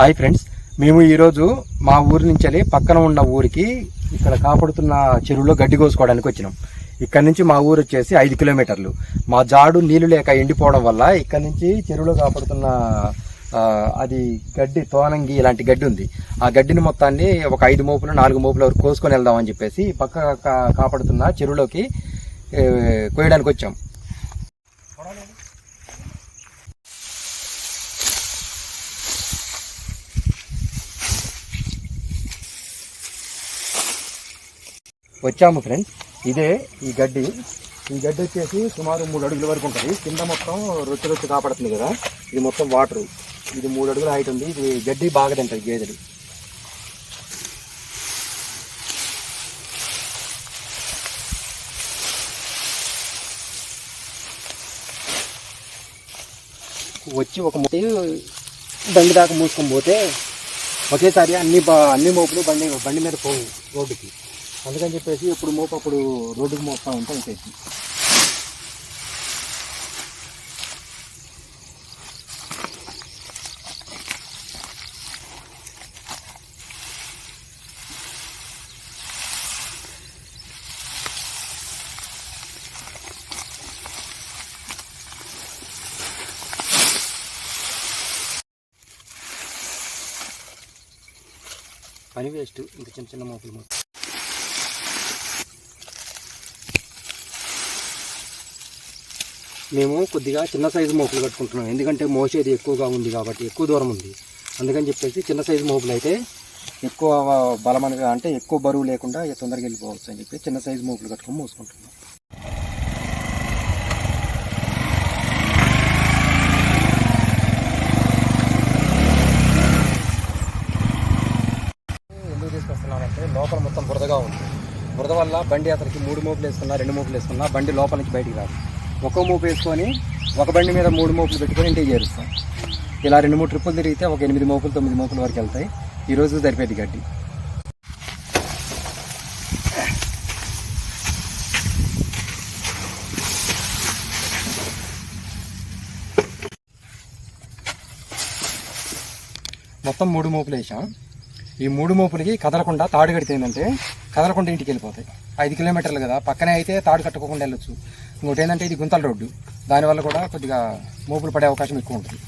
Hi friends. మేము ఈరోజు మా ఊరి నుంచి వెళ్ళి పక్కన ఉన్న ఊరికి ఇక్కడ కాపాడుతున్న చెరువులో గడ్డి కోసుకోవడానికి వచ్చినాం. ఇక్కడ నుంచి మా ఊరు వచ్చేసి ఐదు కిలోమీటర్లు. మా జాడు నీళ్ళు లేక ఎండిపోవడం వల్ల ఇక్కడ నుంచి చెరువులో కాపాడుతున్న అది గడ్డి తోనంగి ఇలాంటి గడ్డి ఉంది. ఆ గడ్డిని మొత్తాన్ని ఒక ఐదు మోపులు నాలుగు మోపుల వరకు కోసుకొని వెళ్దామని చెప్పేసి పక్క కాపాడుతున్న చెరువులోకి కోయడానికి వచ్చాం. వచ్చాము ఫ్రెండ్స్ ఇదే ఈ గడ్డి. ఈ గడ్డి వచ్చేసి సుమారు మూడు అడుగుల వరకు ఉంటుంది. కింద మొత్తం రొచ్చు రొచ్చు కాపాడుతుంది కదా. ఇది మొత్తం వాటర్ ఇది మూడు అడుగుల హైట్ ఉంది. ఇది గడ్డి బాగా తింటుంది గేదెలు. వచ్చి ఒక ముట్టి బండి దాకా మూసుకొని పోతే ఒకేసారి అన్ని బా అన్ని మోపులు బండి బండి మీద పోవు రోడ్డుకి. అందుకని చెప్పేసి ఇప్పుడు మోపు అప్పుడు రోడ్డుకి మోపుతా ఉంటాం వచ్చేసి పని వేస్ట్ ఇంకా చిన్న చిన్న మోపులు మోపు. మేము కొద్దిగా చిన్న సైజు మోపులు కట్టుకుంటున్నాం. ఎందుకంటే మోసేది ఎక్కువగా ఉంది కాబట్టి ఎక్కువ దూరం ఉంది. అందుకని చెప్పేసి చిన్న సైజు మోపులు అయితే ఎక్కువ బలమనగా అంటే ఎక్కువ బరువు లేకుండా తొందరగా వెళ్ళిపోవచ్చు అని చెప్పి చిన్న సైజు మోపులు కట్టుకొని మోసుకుంటున్నాం. ఎందుకు తీసుకొస్తున్నామంటే లోపల మొత్తం బురదగా ఉంది. బురద వల్ల బండి అతనికి మూడు మోపులు వేసుకున్నా రెండు మోపులు వేసుకున్నా బండి లోపలికి బయటికి రాదు. ఒక మోపు వేసుకొని ఒక బండి మీద మూడు మోపులు పెట్టుకొని ఇంటికి చేరుస్తాం. ఇలా రెండు మూడు ట్రిప్పులు తిరిగితే ఒక ఎనిమిది మోపులు తొమ్మిది మోపుల వరకు వెళ్తాయి. ఈ రోజు సరిపోయేది గడ్డి. మొత్తం మూడు మోపులు వేసాం. ఈ మూడు మోపులకి కదలకుండా తాడు కడితే ఏంటంటే కదలకుండా ఇంటికి వెళ్ళిపోతాయి. ఐదు కిలోమీటర్లు కదా పక్కనే అయితే తాడు కట్టుకోకుండా వెళ్ళొచ్చు. ఇంకోటి ఏంటంటే ఇది గుంతల రోడ్డు. దానివల్ల కూడా కొద్దిగా మోపులు పడే అవకాశం ఎక్కువ ఉంటుంది.